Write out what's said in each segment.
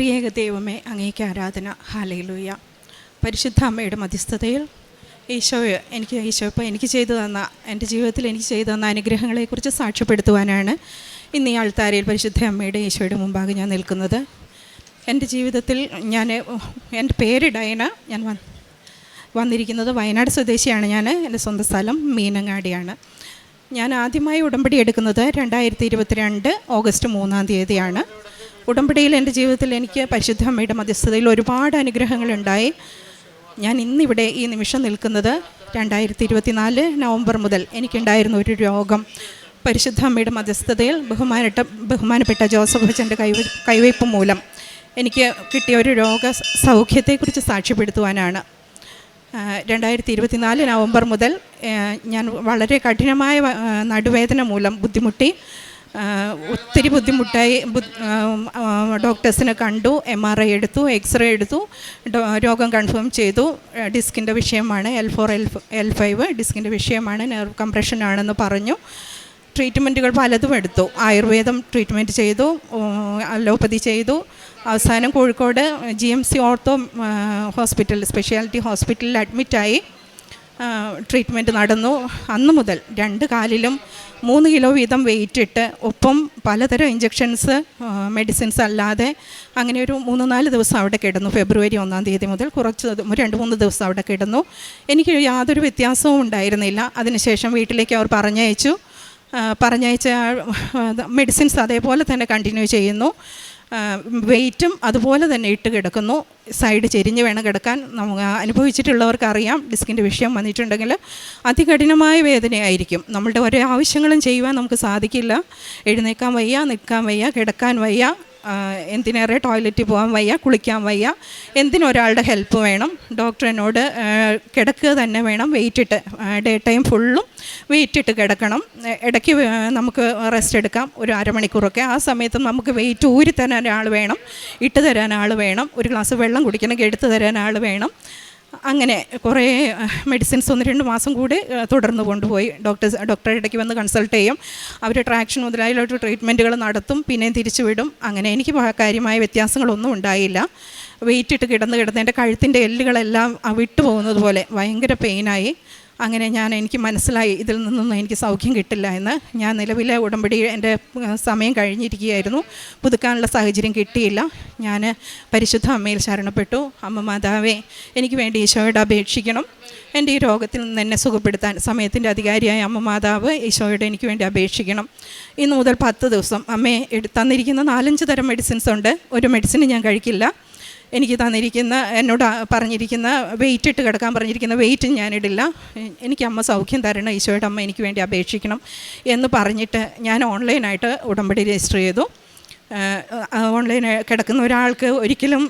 ത്രിയേക ദൈവമേ അങ്ങേക്ക് ആരാധന. ഹാലയിലൂയ പരിശുദ്ധ അമ്മയുടെ മധ്യസ്ഥതയിൽ ഈശോയെ എനിക്ക് ഈശോ ഇപ്പോൾ എനിക്ക് ചെയ്തു തന്ന എന്റെ ജീവിതത്തിൽ എനിക്ക് ചെയ്തു തന്ന അനുഗ്രഹങ്ങളെക്കുറിച്ച് സാക്ഷ്യപ്പെടുത്തുവാനാണ് ഇന്ന് ഈ ആൾത്താരയിൽ പരിശുദ്ധ അമ്മയുടെ ഈശോയുടെ മുമ്പാകെ ഞാൻ നിൽക്കുന്നത്. എന്റെ ജീവിതത്തിൽ ഞാൻ എന്റെ പേര് ഡയന. ഞാൻ വന്ന് വന്നിരിക്കുന്നത് വയനാട് സ്വദേശിയാണ് ഞാൻ. എന്റെ സ്വന്തം സ്ഥലം മീനങ്ങാടിയാണ്. ഞാൻ ആദ്യമായി ഉടമ്പടി എടുക്കുന്നത് രണ്ടായിരത്തി ഇരുപത്തിരണ്ട് ഓഗസ്റ്റ് മൂന്നാം തീയതിയാണ്. ഉടമ്പടിയിൽ എന്റെ ജീവിതത്തിൽ എനിക്ക് പരിശുദ്ധ അമ്മയുടെ മധ്യസ്ഥതയിൽ ഒരുപാട് അനുഗ്രഹങ്ങളുണ്ടായി. ഞാൻ ഇന്നിവിടെ ഈ നിമിഷം നിൽക്കുന്നത് രണ്ടായിരത്തി ഇരുപത്തിനാല് നവംബർ മുതൽ എനിക്കുണ്ടായിരുന്ന ഒരു രോഗം. പരിശുദ്ധ അമ്മയുടെ മധ്യസ്ഥതയിൽ ബഹുമാനപ്പെട്ട ബഹുമാനപ്പെട്ട ജോസഫ് അച്ഛന്റെ കൈവ കൈവയ്പ് മൂലം എനിക്ക് കിട്ടിയ ഒരു രോഗ സൗഖ്യത്തെക്കുറിച്ച് സാക്ഷ്യപ്പെടുത്തുവാനാണ്. രണ്ടായിരത്തി ഇരുപത്തിനാല് നവംബർ മുതൽ ഞാൻ വളരെ കഠിനമായ നടുവേദന മൂലം ബുദ്ധിമുട്ടി. ഒത്തിരി ബുദ്ധിമുട്ടായി ഡോക്ടേഴ്സിനെ കണ്ടു എം ആർ ഐ എടുത്തു എക്സ്റേ എടുത്തു രോഗം കൺഫേം ചെയ്തു. ഡിസ്കിന്റെ വിഷയമാണ് L four L L five ഡിസ്കിന്റെ വിഷയമാണ് നെർവ് കംപ്രഷൻ ആണെന്ന് പറഞ്ഞു. ട്രീറ്റ്മെന്റുകൾ പലതും എടുത്തു. ആയുർവേദം ട്രീറ്റ്മെന്റ് ചെയ്തു അലോപ്പതി ചെയ്തു. അവസാനം Kozhikode G M C ortho hospital speciality ഹോസ്പിറ്റലിൽ അഡ്മിറ്റായി ട്രീറ്റ്മെന്റ് നടന്നു. അന്ന് മുതൽ രണ്ട് കാലിലും മൂന്ന് കിലോ വീതം വെയിറ്റ് ഇട്ട് ഒപ്പം പലതരം ഇഞ്ചെക്ഷൻസ് മെഡിസിൻസ് അല്ലാതെ അങ്ങനെ ഒരു മൂന്ന് നാല് ദിവസം അവിടെ കിടന്നു. ഫെബ്രുവരി ഒന്നാം തീയതി മുതൽ കുറച്ച് രണ്ട് മൂന്ന് ദിവസം അവിടെ കിടന്നു. എനിക്ക് യാതൊരു വ്യത്യാസവും ഉണ്ടായിരുന്നില്ല. അതിനുശേഷം വീട്ടിലേക്ക് അവർ പറഞ്ഞയച്ചു. പറഞ്ഞയച്ച മെഡിസിൻസ് അതേപോലെ തന്നെ കണ്ടിന്യൂ ചെയ്യുന്നു. വെയിറ്റും അതുപോലെ തന്നെ ഇട്ട് കിടക്കുന്നു. സൈഡ് ചെരിഞ്ഞ് വേണം കിടക്കാൻ. നമുക്ക് അനുഭവിച്ചിട്ടുള്ളവർക്കറിയാം ഡിസ്കിന്റെ വിഷയം വന്നിട്ടുണ്ടെങ്കിൽ അതികഠിനമായ വേദനയായിരിക്കും. നമ്മളുടെ ഓരോ ആവശ്യങ്ങളും ചെയ്യുവാൻ നമുക്ക് സാധിക്കില്ല. എഴുന്നേക്കാൻ വയ്യ നിൽക്കാൻ വയ്യ കിടക്കാൻ വയ്യ. എന്തിനേറെ ടോയ്ലറ്റിൽ പോകാൻ വയ്യ കുളിക്കാൻ വയ്യ എന്തിനൊരാളുടെ ഹെൽപ്പ് വേണം? ഡോക്ടറിനോട് കിടക്കുക തന്നെ വേണം വെയിറ്റ് ഇട്ട് ഡേ ടൈം ഫുള്ളും വെയിറ്റ് ഇട്ട് കിടക്കണം. ഇടയ്ക്ക് നമുക്ക് റെസ്റ്റ് എടുക്കാം ഒരു അരമണിക്കൂറൊക്കെ. ആ സമയത്ത് നമുക്ക് വെയിറ്റ് ഊരി തരാൻ ആൾ വേണം ഇട്ട് തരാൻ ആൾ വേണം ഒരു ഗ്ലാസ് വെള്ളം കുടിക്കണമെങ്കിൽ എടുത്തു തരാൻ ആൾ വേണം. അങ്ങനെ കുറേ മെഡിസിൻസ് ഒന്ന് രണ്ട് മാസം കൂടി തുടർന്ന് കൊണ്ടുപോയി. ഡോക്ടർ ഡോക്ടറെ ഇടയ്ക്ക് വന്ന് കൺസൾട്ട് ചെയ്യും. അവർ ട്രാക്ഷൻ മുതലായുള്ള ട്രീറ്റ്മെന്റുകൾ നടത്തും പിന്നെ തിരിച്ചു വിടും അങ്ങനെ എനിക്ക് കാര്യമായ വ്യത്യാസങ്ങളൊന്നും ഉണ്ടായില്ല. വെയിറ്റ് ഇട്ട് കിടന്ന് കിടന്ന് എന്റെ കഴുത്തിന്റെ എല്ലുകളെല്ലാം വിട്ടുപോകുന്നത് വിട്ടു പോകുന്നത് പോലെ ഭയങ്കര പെയിനായി അങ്ങനെ ഞാൻ എനിക്ക് മനസ്സിലായി ഇതിൽ നിന്നൊന്നും എനിക്ക് സൗഖ്യം കിട്ടില്ല എന്ന്. ഞാൻ നിലവിലെ ഉടമ്പടി എന്റെ സമയം കഴിഞ്ഞിരിക്കുകയായിരുന്നു. പുതുക്കാനുള്ള സാഹചര്യം കിട്ടിയില്ല. ഞാൻ പരിശുദ്ധ അമ്മയിൽ ശരണപ്പെട്ടു. അമ്മ മാതാവേ എനിക്ക് വേണ്ടി ഈശോയോട് അപേക്ഷിക്കണം. എന്റെ ഈ രോഗത്തിൽ നിന്ന് എന്നെ സുഖപ്പെടുത്താൻ സമയത്തിന്റെ അധികാരിയായ അമ്മ മാതാവ് ഈശോയോട് എനിക്ക് വേണ്ടി അപേക്ഷിക്കണം. ഇന്ന് മുതൽ പത്ത് ദിവസം അമ്മയെ തന്നിരിക്കുന്ന നാലഞ്ച് തരം മെഡിസിൻസ് ഉണ്ട്. ഒരു മെഡിസിൻ ഞാൻ കഴിക്കില്ല. എനിക്ക് തന്നിരിക്കുന്ന എന്നോട് പറഞ്ഞിരിക്കുന്ന വെയിറ്റ് ഇട്ട് കിടക്കാൻ പറഞ്ഞിരിക്കുന്ന വെയിറ്റ് ഞാനിടില്ല. എനിക്ക് അമ്മ സൗഖ്യം തരണം ഈശോയുടെ അമ്മ എനിക്ക് വേണ്ടി അപേക്ഷിക്കണം എന്ന് പറഞ്ഞിട്ട് ഞാൻ ഓൺലൈനായിട്ട് ഉടമ്പടി രജിസ്റ്റർ ചെയ്തു. ഓൺലൈൻ കിടക്കുന്ന ഒരാൾക്ക് ഒരിക്കലും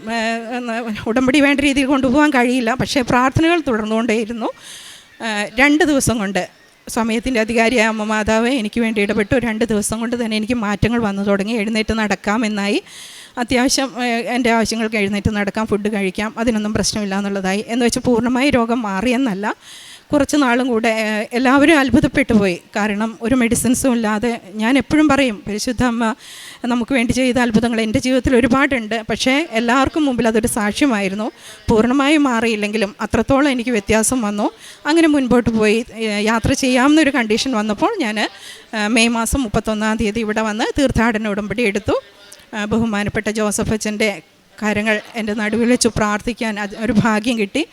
ഉടമ്പടി വേണ്ട രീതിയിൽ കൊണ്ടുപോകാൻ കഴിയില്ല. പക്ഷേ പ്രാർത്ഥനകൾ തുടർന്നുകൊണ്ടേയിരുന്നു. രണ്ട് ദിവസം കൊണ്ട് സമയത്തിന്റെ അധികാരിയായ അമ്മ മാതാവ് എനിക്ക് വേണ്ടി ഇടപെട്ടു. രണ്ട് ദിവസം കൊണ്ട് തന്നെ എനിക്ക് മാറ്റങ്ങൾ വന്നു തുടങ്ങി. എഴുന്നേറ്റ് നടക്കാമെന്നായി. അത്യാവശ്യം എന്റെ ആവശ്യങ്ങൾക്ക് എഴുന്നേറ്റ് നടക്കാം ഫുഡ് കഴിക്കാം അതിനൊന്നും പ്രശ്നമില്ല എന്നുള്ളതായി. എന്ന് വെച്ച് പൂർണമായി രോഗം മാറിയെന്നല്ല കുറച്ച് നാളും കൂടെ എല്ലാവരും അത്ഭുതപ്പെട്ടു പോയി. കാരണം ഒരു മെഡിസിൻസും ഇല്ലാതെ ഞാൻ എപ്പോഴും പറയും പരിശുദ്ധ അമ്മ നമുക്ക് വേണ്ടി ചെയ്ത അത്ഭുതങ്ങൾ എന്റെ ജീവിതത്തിൽ ഒരുപാടുണ്ട്. പക്ഷേ എല്ലാവർക്കും മുമ്പിൽ അതൊരു സാക്ഷ്യമായിരുന്നു. പൂർണമായും മാറിയില്ലെങ്കിലും അത്രത്തോളം എനിക്ക് വ്യത്യാസം വന്നു. അങ്ങനെ മുൻപോട്ട് പോയി യാത്ര ചെയ്യാവുന്നൊരു കണ്ടീഷൻ വന്നപ്പോൾ ഞാൻ മെയ് മാസം മുപ്പത്തൊന്നാം തീയതി ഇവിടെ വന്ന് തീർത്ഥാടന ഉടമ്പടി എടുത്തു. ബഹുമാനപ്പെട്ട ജോസഫ് അച്ഛന്റെ കാര്യങ്ങൾ എന്റെ നടുവിൽ വെച്ച് പ്രാർത്ഥിക്കാൻ ഒരു ഭാഗ്യം കിട്ടി.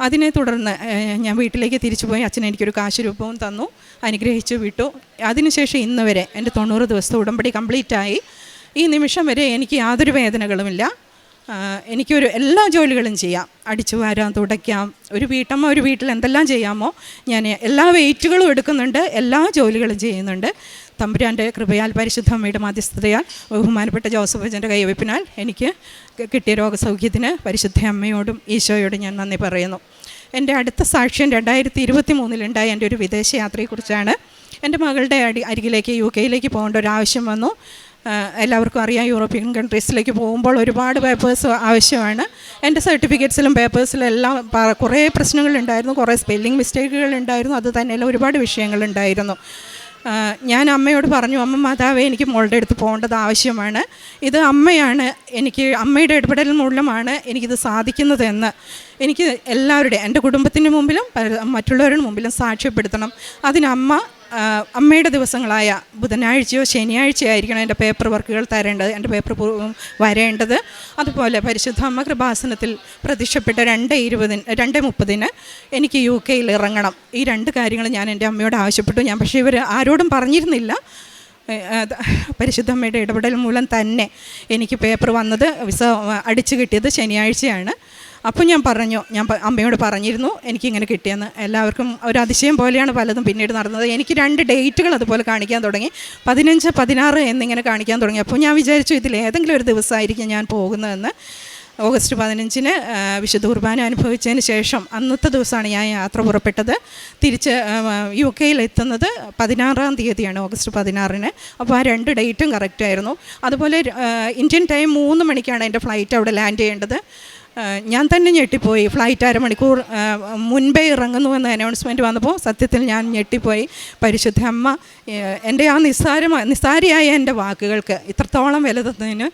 അതിനെ തുടർന്ന് ഞാൻ വീട്ടിലേക്ക് തിരിച്ചു പോയി. അച്ഛൻ എനിക്കൊരു കാശ് രൂപവും തന്നു അനുഗ്രഹിച്ചു വിട്ടു. അതിനുശേഷം ഇന്ന് വരെ എന്റെ തൊണ്ണൂറ് ദിവസത്തെ ഉടമ്പടി കംപ്ലീറ്റായി. ഈ നിമിഷം വരെ എനിക്ക് യാതൊരു വേദനകളുമില്ല. എനിക്കൊരു എല്ലാ ജോലികളും ചെയ്യാം. അടിച്ചു വാരാം തുടയ്ക്കാം. ഒരു വീട്ടമ്മ ഒരു വീട്ടിൽ എന്തെല്ലാം ചെയ്യാമോ ഞാൻ എല്ലാ വെയിറ്റുകളും എടുക്കുന്നുണ്ട് എല്ലാ ജോലികളും ചെയ്യുന്നുണ്ട്. തമ്പുരാന്റെ കൃപയാൽ പരിശുദ്ധമ്മയുടെ മാധ്യസ്ഥതയാൽ ബഹുമാനപ്പെട്ട ജോസഫ് അച്ഛന്റെ കൈവയ്പ്പിനാൽ എനിക്ക് കിട്ടിയ രോഗസൗഖ്യത്തിന് പരിശുദ്ധ അമ്മയോടും ഈശോയോടും ഞാൻ നന്ദി പറയുന്നു. എന്റെ അടുത്ത സാക്ഷ്യം രണ്ടായിരത്തി ഇരുപത്തി മൂന്നിലുണ്ടായ എന്റെ ഒരു വിദേശയാത്രയെക്കുറിച്ചാണ്. എന്റെ മകളുടെ അടി അരികിലേക്ക് യു കെയിലേക്ക് പോകേണ്ട ഒരു ആവശ്യം വന്നു. എല്ലാവർക്കും അറിയാം യൂറോപ്യൻ കൺട്രീസിലേക്ക് പോകുമ്പോൾ ഒരുപാട് പേപ്പേഴ്സ് ആവശ്യമാണ്. എന്റെ സർട്ടിഫിക്കറ്റ്സിലും പേപ്പേഴ്സിലും എല്ലാം കുറേ പ്രശ്നങ്ങളുണ്ടായിരുന്നു കുറേ സ്പെല്ലിംഗ് മിസ്റ്റേക്കുകൾ ഉണ്ടായിരുന്നു അത് തന്നെയല്ല ഒരുപാട് വിഷയങ്ങളുണ്ടായിരുന്നു. ഞാൻ അമ്മയോട് പറഞ്ഞു അമ്മ മാതാവേ എനിക്ക് മോളുടെ അടുത്ത് പോകേണ്ടത് ആവശ്യമാണ്. ഇത് അമ്മയാണ് എനിക്ക് അമ്മയുടെ ഇടപെടൽ മൂലമാണ് എനിക്കിത് സാധിക്കുന്നതെന്ന്. എനിക്ക് എല്ലാവരുടെയും എന്റെ കുടുംബത്തിന്റെ മുമ്പിലും മറ്റുള്ളവരുടെ മുമ്പിലും സാക്ഷ്യപ്പെടുത്തണം. അതിന് അമ്മ ആ, അമ്മയുടെ ദിവസങ്ങളായ ബുധനാഴ്ചയോ ശനിയാഴ്ചയോ ആയിരിക്കണം എന്റെ പേപ്പർ വർക്കുകൾ തരേണ്ടത് എന്റെ പേപ്പർ വരേണ്ടത്. അതുപോലെ പരിശുദ്ധ അമ്മ കൃപാസനത്തിൽ പ്രത്യക്ഷപ്പെട്ട രണ്ട് ഇരുപതിന് രണ്ട് മുപ്പതിന് എനിക്ക് യു കെയിൽ ഇറങ്ങണം. ഈ രണ്ട് കാര്യങ്ങൾ ഞാൻ എന്റെ അമ്മയോട് ആവശ്യപ്പെട്ടു. ഞാൻ പക്ഷേ ഇവർ ആരോടും പറഞ്ഞിരുന്നില്ല. പരിശുദ്ധമ്മയുടെ ഇടപെടൽ മൂലം തന്നെ എനിക്ക് പേപ്പർ വന്നത് വിസ അടിച്ചു കിട്ടിയത് ശനിയാഴ്ചയാണ്. അപ്പോൾ ഞാൻ പറഞ്ഞു ഞാൻ അമ്മയോട് പറഞ്ഞിരുന്നു എനിക്കിങ്ങനെ കിട്ടിയെന്ന്. എല്ലാവർക്കും ഒരു അതിശയം പോലെയാണ് പലതും പിന്നീട് നടന്നത്. എനിക്ക് രണ്ട് ഡേറ്റുകൾ അതുപോലെ കാണിക്കാൻ തുടങ്ങി. പതിനഞ്ച് പതിനാറ് എന്നിങ്ങനെ കാണിക്കാൻ തുടങ്ങി. അപ്പോൾ ഞാൻ വിചാരിച്ചു ഇതിൽ ഏതെങ്കിലും ഒരു ദിവസമായിരിക്കും ഞാൻ പോകുന്നതെന്ന്. ഓഗസ്റ്റ് പതിനഞ്ചിന് വിശുദ്ധ കുർബാന അനുഭവിച്ചതിന് ശേഷം അന്നത്തെ ദിവസമാണ് ഞാൻ യാത്ര പുറപ്പെട്ടത്. തിരിച്ച് യു കെയിൽ എത്തുന്നത് പതിനാറാം തീയതിയാണ് ഓഗസ്റ്റ് പതിനാറിന്. അപ്പോൾ ആ രണ്ട് ഡേറ്റും കറക്റ്റായിരുന്നു. അതുപോലെ ഇന്ത്യൻ ടൈം മൂന്ന് മണിക്കാണ് എന്റെ ഫ്ലൈറ്റ് അവിടെ ലാൻഡ് ചെയ്യേണ്ടത്. ഞാൻ തന്നെ ഞെട്ടിപ്പോയി. ഫ്ലൈറ്റ് അരമണിക്കൂർ മുൻപേ ഇറങ്ങുന്നു എന്ന അനൗൺസ്മെന്റ് വന്നപ്പോൾ സത്യത്തിൽ ഞാൻ ഞെട്ടിപ്പോയി. പരിശുദ്ധ അമ്മ എന്റെ ആ നിസ്സാരമായ നിസ്സാരിയായ എന്റെ വാക്കുകൾക്ക് ഇത്രത്തോളം വില തന്നതിന്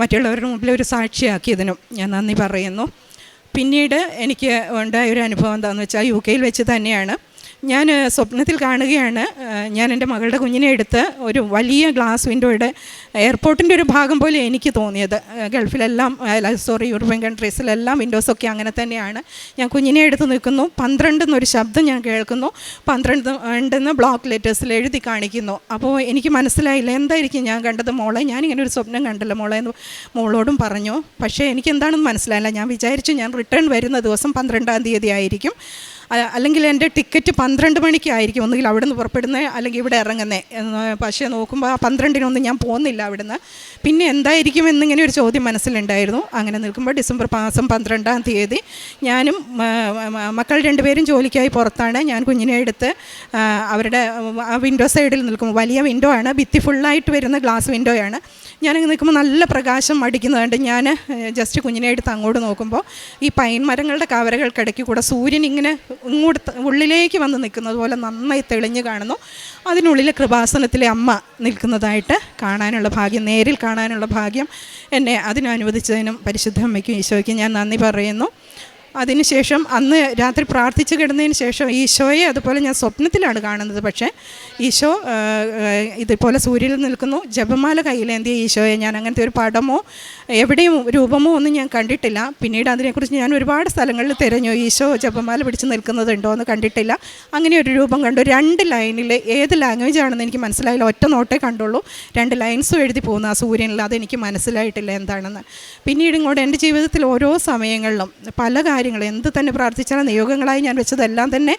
മറ്റുള്ളവരുടെ മുമ്പിൽ ഒരു സാക്ഷിയാക്കിയതിനും ഞാൻ നന്ദി പറയുന്നു. പിന്നീട് എനിക്ക് ഉണ്ടായ ഒരു അനുഭവം എന്താണെന്ന് വെച്ചാൽ യു കെയിൽ വെച്ച് തന്നെയാണ്. ഞാൻ സ്വപ്നത്തിൽ കാണുകയാണ്. ഞാൻ എന്റെ മകളുടെ കുഞ്ഞിനെ എടുത്ത് ഒരു വലിയ ഗ്ലാസ് വിൻഡോയുടെ എയർപോർട്ടിന്റെ ഒരു ഭാഗം പോലെ എനിക്ക് തോന്നിയത്. ഗൾഫിലെല്ലാം സോറി യൂറോപ്യൻ കൺട്രീസിലെല്ലാം വിൻഡോസൊക്കെ അങ്ങനെ തന്നെയാണ്. ഞാൻ കുഞ്ഞിനെ എടുത്ത് നിൽക്കുന്നു. പന്ത്രണ്ട് എന്നൊരു ശബ്ദം ഞാൻ കേൾക്കുന്നു. പന്ത്രണ്ട് ഉണ്ടെന്ന് ബ്ലോക്ക് ലെറ്റേഴ്സിൽ എഴുതി കാണിക്കുന്നു. അപ്പോൾ എനിക്ക് മനസ്സിലായില്ല എന്തായിരിക്കും ഞാൻ കണ്ടത് മോളെ? ഞാനിങ്ങനെ ഒരു സ്വപ്നം കണ്ടല്ലോ മോളെ എന്ന് മോളോടും പറഞ്ഞു. പക്ഷേ എനിക്ക് എന്താണെന്ന് മനസ്സിലായില്ല. ഞാൻ വിചാരിച്ചു ഞാൻ റിട്ടേൺ വരുന്ന ദിവസം പന്ത്രണ്ടാം തീയതി ആയിരിക്കും. അല്ലെങ്കിൽ എന്റെ ടിക്കറ്റ് പന്ത്രണ്ട് മണിക്കായിരിക്കും ഒന്നുകിൽ അവിടെ നിന്ന് പുറപ്പെടുന്നത് അല്ലെങ്കിൽ ഇവിടെ ഇറങ്ങുന്നത് പക്ഷേ നോക്കുമ്പോൾ ആ പന്ത്രണ്ടിനൊന്നും ഞാൻ പോകുന്നില്ല അവിടുന്ന്. പിന്നെ എന്തായിരിക്കും എന്നിങ്ങനെ ഒരു ചോദ്യം മനസ്സിലുണ്ടായിരുന്നു. അങ്ങനെ നിൽക്കുമ്പോൾ ഡിസംബർ മാസം പന്ത്രണ്ടാം തീയതി ഞാനും മക്കൾ രണ്ടുപേരും ജോലിക്കായി പുറത്താണ്. ഞാൻ കുഞ്ഞിനെ എടുത്ത് അവരുടെ വിൻഡോ സൈഡിൽ നിൽക്കുമ്പോൾ വലിയ വിൻഡോ ആണ്. ഭിത്തി ഫുള്ളായിട്ട് വരുന്ന ഗ്ലാസ് വിൻഡോയാണ് ഞാനങ്ങ് നിൽക്കുമ്പോൾ നല്ല പ്രകാശം അടിക്കുന്നതുകൊണ്ട് ഞാൻ ജസ്റ്റ് കുഞ്ഞിനെ എടുത്ത് അങ്ങോട്ട് നോക്കുമ്പോൾ ഈ പൈൻ മരങ്ങളുടെ കവരകൾക്കിടയ്ക്ക് കൂടെ സൂര്യൻ ഇങ്ങനെ ഇങ്ങോട്ട് ഉള്ളിലേക്ക് വന്ന് നിൽക്കുന്നത് പോലെ നന്നായി തെളിഞ്ഞു കാണുന്നു. അതിനുള്ളിൽ കൃപാസനത്തിലെ അമ്മ നിൽക്കുന്നതായിട്ട് കാണാനുള്ള ഭാഗ്യം നേരിൽ കാണാനുള്ള ഭാഗ്യം എന്നെ അതിനനുവദിച്ചതിനും പരിശുദ്ധ അമ്മയ്ക്കും ഈശോയ്ക്കും ഞാൻ നന്ദി പറയുന്നു. അതിനുശേഷം അന്ന് രാത്രി പ്രാർത്ഥിച്ച് കിടന്നതിന് ശേഷം ഈശോയെ അതുപോലെ ഞാൻ സ്വപ്നത്തിലാണ് കാണുന്നത്. പക്ഷേ ഈശോ ഇതുപോലെ സൂര്യനിൽ നിൽക്കുന്നു. ജപമാല കയ്യിലേന്തിയ ഈശോയെ ഞാൻ അങ്ങനത്തെ ഒരു പടമോ എവിടെയും രൂപമോ ഒന്നും ഞാൻ കണ്ടിട്ടില്ല. പിന്നീട് അതിനെക്കുറിച്ച് ഞാൻ ഒരുപാട് സ്ഥലങ്ങളിൽ തിരഞ്ഞു. ഈശോ ജപമാല പിടിച്ച് നിൽക്കുന്നതുണ്ടോ എന്ന് കണ്ടിട്ടില്ല. അങ്ങനെ ഒരു രൂപം കണ്ടു. രണ്ട് ലൈനിൽ ഏത് ലാംഗ്വേജ് ആണെന്ന് എനിക്ക് മനസ്സിലായില്ല. ഒറ്റ നോട്ടേ കണ്ടുള്ളൂ. രണ്ട് ലൈൻസും എഴുതി പോകുന്നു. ആ സൂര്യനിൽ അതെനിക്ക് മനസ്സിലായിട്ടില്ല എന്താണെന്ന്. പിന്നീട് ഇങ്ങോട്ട് എന്റെ ജീവിതത്തിൽ ഓരോ സമയങ്ങളിലും പല കാര്യങ്ങളും എന്ത് തന്നെ പ്രാർത്ഥിച്ചാലും നിയോഗങ്ങളായി ഞാൻ വെച്ചതെല്ലാം തന്നെ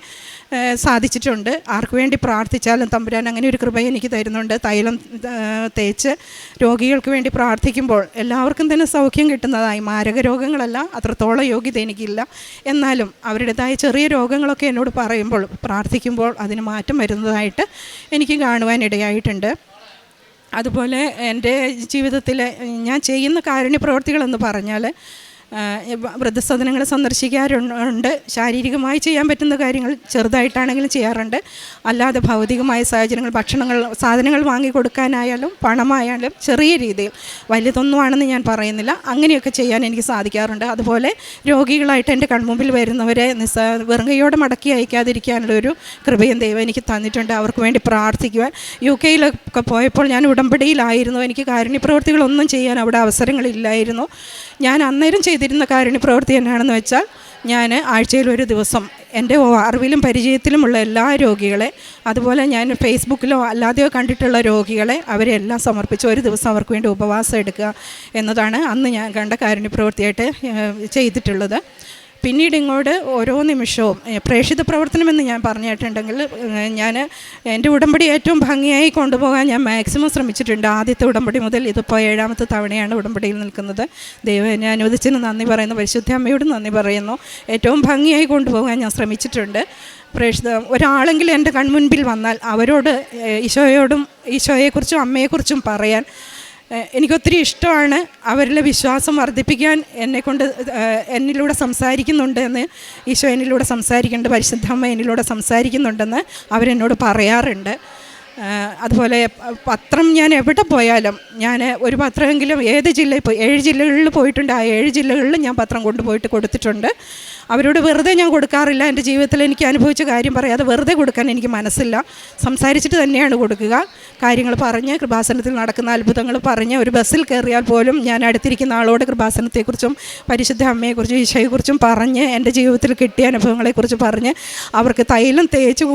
സാധിച്ചിട്ടുണ്ട്. ആർക്കു വേണ്ടി പ്രാർത്ഥിച്ചാലും തമ്പുരാൻ അങ്ങനെ ഒരു കൃപ എനിക്ക് തരുന്നുണ്ട്. തൈലം തേച്ച് രോഗികൾക്ക് വേണ്ടി പ്രാർത്ഥിക്കുമ്പോൾ എല്ലാവർക്കും തന്നെ സൗഖ്യം കിട്ടുന്നതായി. മാരക രോഗങ്ങളല്ല അത്രത്തോളം യോഗ്യത എനിക്കില്ല. എന്നാലും അവരുടേതായ ചെറിയ രോഗങ്ങളൊക്കെ എന്നോട് പറയുമ്പോൾ പ്രാർത്ഥിക്കുമ്പോൾ അതിന് മാറ്റം വരുന്നതായിട്ട് എനിക്ക് കാണുവാനിടയായിട്ടുണ്ട്. അതുപോലെ എന്റെ ജീവിതത്തിൽ ഞാൻ ചെയ്യുന്ന കാരുണ്യ പ്രവർത്തികളെന്ന് പറഞ്ഞാൽ വൃദ്ധസദനങ്ങൾ സന്ദർശിക്കാറുണ്ട്. ശാരീരികമായി ചെയ്യാൻ പറ്റുന്ന കാര്യങ്ങൾ ചെറുതായിട്ടാണെങ്കിലും ചെയ്യാറുണ്ട്. അല്ലാതെ ഭൗതികമായ സാഹചര്യങ്ങൾ ഭക്ഷണങ്ങൾ സാധനങ്ങൾ വാങ്ങി കൊടുക്കാനായാലും പണമായാലും ചെറിയ രീതിയിൽ വലിയതൊന്നും ആണെന്ന് ഞാൻ പറയുന്നില്ല. അങ്ങനെയൊക്കെ ചെയ്യാൻ എനിക്ക് സാധിക്കാറുണ്ട്. അതുപോലെ രോഗികളായിട്ട് എന്റെ കൺമുമ്പിൽ വരുന്നവരെ നിസ്സാ വെറുങ്കയോടെ മടക്കി അയക്കാതിരിക്കാനുള്ള ഒരു കൃപയും ദൈവം എനിക്ക് തന്നിട്ടുണ്ട്. അവർക്ക് വേണ്ടി പ്രാർത്ഥിക്കുവാൻ. യു കെയിലൊക്കെ പോയപ്പോൾ ഞാൻ ഉടമ്പടിയിലായിരുന്നു. എനിക്ക് കാരുണ്യ പ്രവൃത്തികളൊന്നും ചെയ്യാൻ അവിടെ അവസരങ്ങളില്ലായിരുന്നു. ഞാൻ അന്നേരം ചെയ്തിരുന്ന കാരുണ്യ പ്രവൃത്തി എന്നാണെന്ന് വെച്ചാൽ ഞാൻ ആഴ്ചയിൽ ഒരു ദിവസം എന്റെ അറിവിലും പരിചയത്തിലുമുള്ള എല്ലാ രോഗികളെ അതുപോലെ ഞാൻ ഫേസ്ബുക്കിലോ അല്ലാതെയോ കണ്ടിട്ടുള്ള രോഗികളെ അവരെല്ലാം സമർപ്പിച്ച് ഒരു ദിവസം അവർക്ക് വേണ്ടി ഉപവാസം എടുക്കുക എന്നതാണ് അന്ന് ഞാൻ കണ്ട കാരുണ്യ പ്രവൃത്തിയായിട്ട് ചെയ്തിട്ടുള്ളത്. പിന്നീട് ഇങ്ങോട്ട് ഓരോ നിമിഷവും പ്രേക്ഷിത പ്രവർത്തനമെന്ന് ഞാൻ പറഞ്ഞിട്ടുണ്ടെങ്കിൽ ഞാൻ എന്റെ ഉടമ്പടി ഏറ്റവും ഭംഗിയായി കൊണ്ടുപോകാൻ ഞാൻ മാക്സിമം ശ്രമിച്ചിട്ടുണ്ട്. ആദ്യത്തെ ഉടമ്പടി മുതൽ ഇതിപ്പോൾ ഏഴാമത്തെ തവണയാണ് ഉടമ്പടിയിൽ നിൽക്കുന്നത്. ദൈവം എന്നെ അനുവദിച്ചതിന് നന്ദി പറയുന്നു. പരിശുദ്ധ അമ്മയോട് നന്ദി പറയുന്നു. ഏറ്റവും ഭംഗിയായി കൊണ്ടുപോകാൻ ഞാൻ ശ്രമിച്ചിട്ടുണ്ട്. പ്രേക്ഷിത ഒരാളെങ്കിലും എന്റെ കൺമുൻപിൽ വന്നാൽ അവരോട് ഈശോയോടും ഈശോയെക്കുറിച്ചും അമ്മയെക്കുറിച്ചും പറയാൻ എനിക്കൊത്തിരി ഇഷ്ടമാണ് അവരിലെ വിശ്വാസം വർദ്ധിപ്പിക്കാൻ എന്നെക്കൊണ്ട് എന്നിലൂടെ സംസാരിക്കുന്നുണ്ട് എന്ന് ഈശോ എന്നിലൂടെ സംസാരിക്കുന്നുണ്ട് പരിശുദ്ധമ്മ എന്നിലൂടെ സംസാരിക്കുന്നുണ്ടെന്ന് അവരെന്നോട് പറയാറുണ്ട്. അതുപോലെ പത്രം ഞാൻ എവിടെ പോയാലും ഞാൻ ഒരു പത്രമെങ്കിലും ഏത് ജില്ലയിൽ പോയി ഏഴ് ജില്ലകളിൽ പോയിട്ടുണ്ട്. ആ ഏഴ് ജില്ലകളിലും ഞാൻ പത്രം കൊണ്ടുപോയിട്ട് കൊടുത്തിട്ടുണ്ട്. അവരോട് വെറുതെ ഞാൻ കൊടുക്കാറില്ല. എന്റെ ജീവിതത്തിൽ എനിക്ക് അനുഭവിച്ച കാര്യം പറയാതെ വെറുതെ കൊടുക്കാൻ എനിക്ക് മനസ്സില്ല. സംസാരിച്ചിട്ട് തന്നെയാണ് കൊടുക്കുക. കാര്യങ്ങൾ പറഞ്ഞ് കൃപാസനത്തിൽ നടക്കുന്ന അത്ഭുതങ്ങൾ പറഞ്ഞ് ഒരു ബസ്സിൽ കയറിയാൽ പോലും ഞാൻ അടുത്തിരിക്കുന്ന ആളോട് കൃപാസനത്തെക്കുറിച്ചും പരിശുദ്ധ അമ്മയെക്കുറിച്ചും ഈശോയെക്കുറിച്ചും പറഞ്ഞ് എന്റെ ജീവിതത്തിൽ കിട്ടിയ അനുഭവങ്ങളെക്കുറിച്ച് പറഞ്ഞ് അവർക്ക് തൈലം തേച്ച്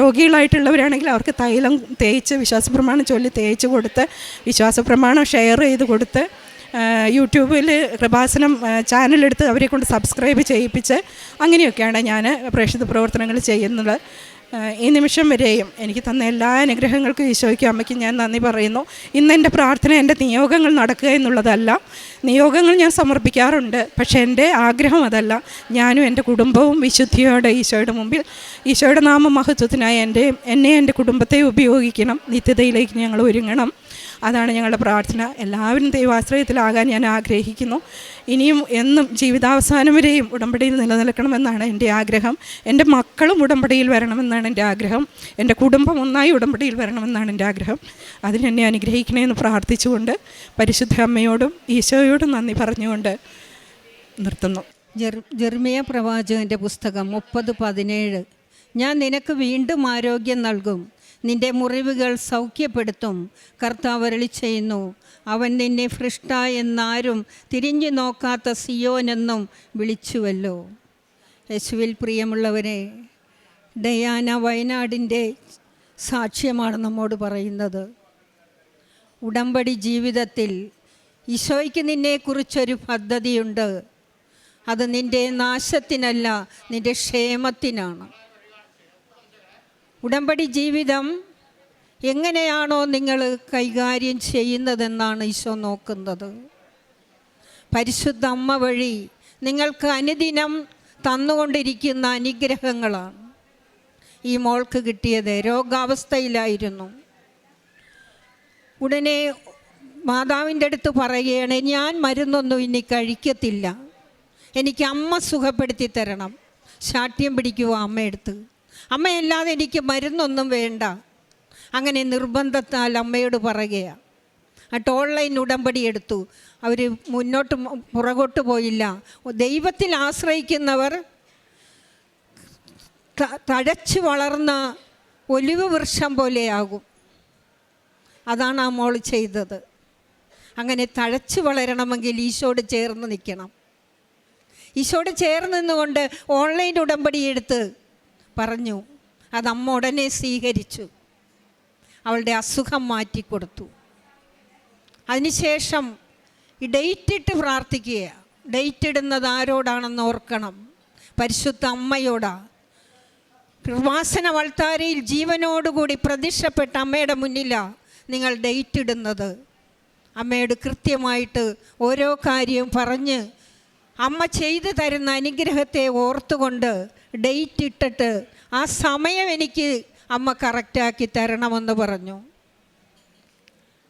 രോഗികളായിട്ടുള്ളവരാണെങ്കിൽ അവർക്ക് തൈലം തേച്ച് വിശ്വാസ പ്രമാണം ചൊല്ലി തേച്ച് കൊടുത്ത് വിശ്വാസ പ്രമാണം ഷെയർ ചെയ്ത് കൊടുത്ത് യൂട്യൂബിൽ കൃപാസനം ചാനലെടുത്ത് അവരെ കൊണ്ട് സബ്സ്ക്രൈബ് ചെയ്യിപ്പിച്ച് അങ്ങനെയൊക്കെയാണ് ഞാൻ പ്രേക്ഷിത പ്രവർത്തനങ്ങൾ ചെയ്യുന്നത്. ഈ നിമിഷം വരെയും എനിക്ക് തന്ന എല്ലാ അനുഗ്രഹങ്ങൾക്കും ഈശോയ്ക്കും അമ്മയ്ക്കും ഞാൻ നന്ദി പറയുന്നു. ഇന്ന് എന്റെ പ്രാർത്ഥന എന്റെ നിയോഗങ്ങൾ നടക്കുക എന്നുള്ളതല്ല. നിയോഗങ്ങൾ ഞാൻ സമർപ്പിക്കാറുണ്ട് പക്ഷേ എന്റെ ആഗ്രഹം അതല്ല. ഞാനും എന്റെ കുടുംബവും വിശുദ്ധിയോടെ ഈശോയുടെ മുമ്പിൽ ഈശോയുടെ നാമ മഹത്വത്തിനായി എന്റെ എന്നെ എന്റെ കുടുംബത്തെ ഉപയോഗിക്കണം. നിത്യതയിലേക്ക് ഞങ്ങൾ ഒരുങ്ങണം. അതാണ് ഞങ്ങളുടെ പ്രാർത്ഥന. എല്ലാവരും ദൈവാശ്രയത്തിലാകാൻ ഞാൻ ആഗ്രഹിക്കുന്നു. ഇനിയും എന്നും ജീവിതാവസാനം വരെയും ഉടമ്പടിയിൽ നിലനിൽക്കണമെന്നാണ് എന്റെ ആഗ്രഹം. എന്റെ മക്കളും ഉടമ്പടിയിൽ വരണമെന്നാണ് എന്റെ ആഗ്രഹം. എന്റെ കുടുംബം ഒന്നായി ഉടമ്പടിയിൽ വരണമെന്നാണ് എന്റെ ആഗ്രഹം. അതിനെന്നെ അനുഗ്രഹിക്കണമെന്ന് പ്രാർത്ഥിച്ചുകൊണ്ട് പരിശുദ്ധ അമ്മയോടും ഈശോയോടും നന്ദി പറഞ്ഞുകൊണ്ട് നിർത്തുന്നു. ജെർ ജെർമിയ പ്രവാചകന്റെ പുസ്തകം മുപ്പത് പതിനേഴ്. ഞാൻ നിനക്ക് വീണ്ടും ആരോഗ്യം നൽകും. നിന്റെ മുറിവുകൾ സൗഖ്യപ്പെടുത്തും. കർത്താവ് അരളി ചെയ്യുന്നു അവൻ നിന്നെ ഭൃഷ്ട എന്നാരും തിരിഞ്ഞു നോക്കാത്ത സിയോനെന്നും വിളിച്ചുവല്ലോ. യേശുവിൽ പ്രിയമുള്ളവരെ ഡയാന വയനാടിന്റെ സാക്ഷ്യമാണ് നമ്മോട് പറയുന്നത്. ഉടമ്പടി ജീവിതത്തിൽ ഈശോയ്ക്ക് നിന്നെക്കുറിച്ചൊരു പദ്ധതിയുണ്ട്. അത് നിന്റെ നാശത്തിനല്ല നിന്റെ ക്ഷേമത്തിനാണ്. ഉടമ്പടി ജീവിതം എങ്ങനെയാണോ നിങ്ങൾ കൈകാര്യം ചെയ്യുന്നതെന്നാണ് ഈശോ നോക്കുന്നത്. പരിശുദ്ധ അമ്മ വഴി നിങ്ങൾക്ക് അനുദിനം തന്നുകൊണ്ടിരിക്കുന്ന അനുഗ്രഹങ്ങളാണ്. ഈ മോൾക്ക് കിട്ടിയത് രോഗാവസ്ഥയിലായിരുന്നു. ഉടനെ മാതാവിന്റെ അടുത്ത് പറയുകയാണ് ഞാൻ മരുന്നൊന്നും ഇനി കഴിക്കത്തില്ല. എനിക്ക് അമ്മ സുഖപ്പെടുത്തി തരണം. ശാഠ്യം പിടിക്കുക അമ്മയെടുത്ത്? അമ്മയല്ലാതെ എനിക്ക് മരുന്നൊന്നും വേണ്ട. അങ്ങനെ നിർബന്ധത്താൽ അമ്മയോട് പറയുകയാണ് എന്നിട്ട് ഓൺലൈൻ ഉടമ്പടി എടുത്തു. അവർ മുന്നോട്ട് പുറകോട്ട് പോയില്ല. ദൈവത്തിൽ ആശ്രയിക്കുന്നവർ തഴച്ചു വളർന്ന ഒലിവ് വൃക്ഷം പോലെയാകും. അതാണ് ആ മോൾ ചെയ്തത്. അങ്ങനെ തഴച്ചു വളരണമെങ്കിൽ ഈശോട് ചേർന്ന് നിൽക്കണം. ഈശോട് ചേർന്ന് നിന്നുകൊണ്ട് ഓൺലൈൻ ഉടമ്പടി എടുത്ത് പറഞ്ഞു. അത് അമ്മ ഉടനെ സ്വീകരിച്ചു. അവളുടെ അസുഖം മാറ്റിക്കൊടുത്തു അതിനുശേഷം ഈ ഡേറ്റ് ഇട്ട് പ്രാർത്ഥിക്കുക. ഡേറ്റ് ഇടുന്നത് ആരോടാണെന്ന് ഓർക്കണം. പരിശുദ്ധ അമ്മയോടാ. കൃപാസന വൾത്താരയിൽ ജീവനോടുകൂടി പ്രത്യക്ഷപ്പെട്ട അമ്മയുടെ മുന്നിലാണ് നിങ്ങൾ ഡേറ്റ് ഇടുന്നത്. അമ്മയോട് കൃത്യമായിട്ട് ഓരോ കാര്യവും പറഞ്ഞ് അമ്മ ചെയ്തു തരുന്ന അനുഗ്രഹത്തെ ഓർത്തുകൊണ്ട് ഡേറ്റ് ഇട്ടിട്ട് ആ സമയം എനിക്ക് അമ്മ കറക്റ്റാക്കി തരണമെന്ന് പറഞ്ഞു.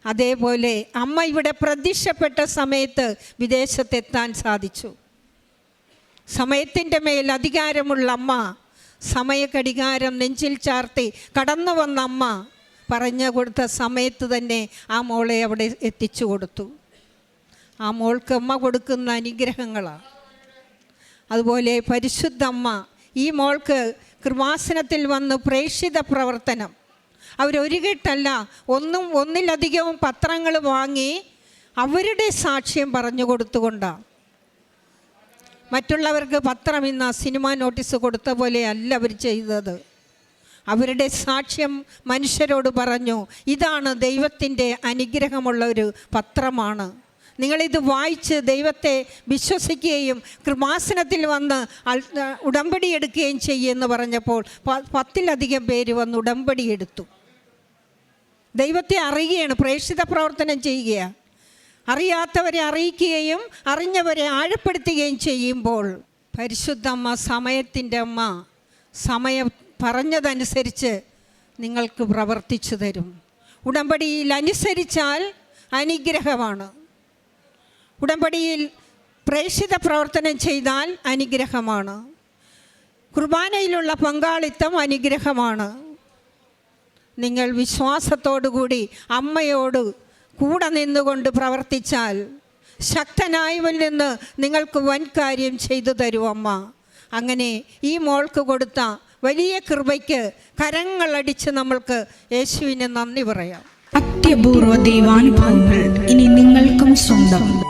അതേപോലെ അമ്മ ഇവിടെ പ്രത്യക്ഷപ്പെട്ട സമയത്ത് വിദേശത്തെത്താൻ സാധിച്ചു. സമയത്തിന്റെ മേൽ അധികാരമുള്ള അമ്മ സമയക്കടികാരം നെഞ്ചിൽ ചാർത്തി കടന്നു വന്ന അമ്മ പറഞ്ഞു കൊടുത്ത സമയത്ത് തന്നെ ആ മോളെ അവിടെ എത്തിച്ചു കൊടുത്തു. ആ മോൾക്ക് അമ്മ കൊടുക്കുന്ന അനുഗ്രഹങ്ങളാണ് അതുപോലെ പരിശുദ്ധ അമ്മ ഈ മോൾക്ക് കൃപാസനത്തിൽ വന്ന് പ്രേക്ഷിത പ്രവർത്തനം. അവരൊരുകിട്ടല്ല ഒന്നും ഒന്നിലധികവും പത്രങ്ങൾ വാങ്ങി അവരുടെ സാക്ഷ്യം പറഞ്ഞു കൊടുത്തുകൊണ്ടാണ് മറ്റുള്ളവർക്ക് പത്രം ഇന്ന് സിനിമ നോട്ടീസ് കൊടുത്ത പോലെ അല്ല അവർ ചെയ്തത്. അവരുടെ സാക്ഷ്യം മനുഷ്യരോട് പറഞ്ഞു ഇതാണ് ദൈവത്തിന്റെ അനുഗ്രഹമുള്ള ഒരു പത്രമാണ്. നിങ്ങളിത് വായിച്ച് ദൈവത്തെ വിശ്വസിക്കുകയും കൃമാസനത്തിൽ വന്ന് ഉടമ്പടി എടുക്കുകയും ചെയ്യുമെന്ന് പറഞ്ഞപ്പോൾ പത്തിലധികം പേര് വന്ന് ഉടമ്പടി എടുത്തു. ദൈവത്തെ അറിയുകയാണ് പ്രേക്ഷിത പ്രവർത്തനം ചെയ്യുകയാണ് അറിയാത്തവരെ അറിയിക്കുകയും അറിഞ്ഞവരെ ആഴപ്പെടുത്തുകയും ചെയ്യുമ്പോൾ പരിശുദ്ധമ്മ സമയത്തിന്റെ അമ്മ സമയം പറഞ്ഞതനുസരിച്ച് നിങ്ങൾക്ക് പ്രവർത്തിച്ചു തരും. ഉടമ്പടിയിൽ അനുസരിച്ചാൽ അനുഗ്രഹമാണ്. ഉടമ്പടിയിൽ പ്രേക്ഷിത പ്രവർത്തനം ചെയ്താൽ അനുഗ്രഹമാണ്. കുർബാനയിലുള്ള പങ്കാളിത്തം അനുഗ്രഹമാണ്. നിങ്ങൾ വിശ്വാസത്തോടുകൂടി അമ്മയോട് കൂടെ നിന്നുകൊണ്ട് പ്രവർത്തിച്ചാൽ ശക്തനായവൻ നിന്ന് നിങ്ങൾക്ക് വൻ കാര്യം ചെയ്തു തരും അമ്മ. അങ്ങനെ ഈ മോൾക്ക് കൊടുത്ത വലിയ കൃപയ്ക്ക് കരങ്ങളടിച്ച് നമ്മൾക്ക് യേശുവിനെ നന്ദി പറയാം. അത്യപൂർവ ദൈവാനുഭവങ്ങൾ ഇനി നിങ്ങൾക്കും സ്വന്തം.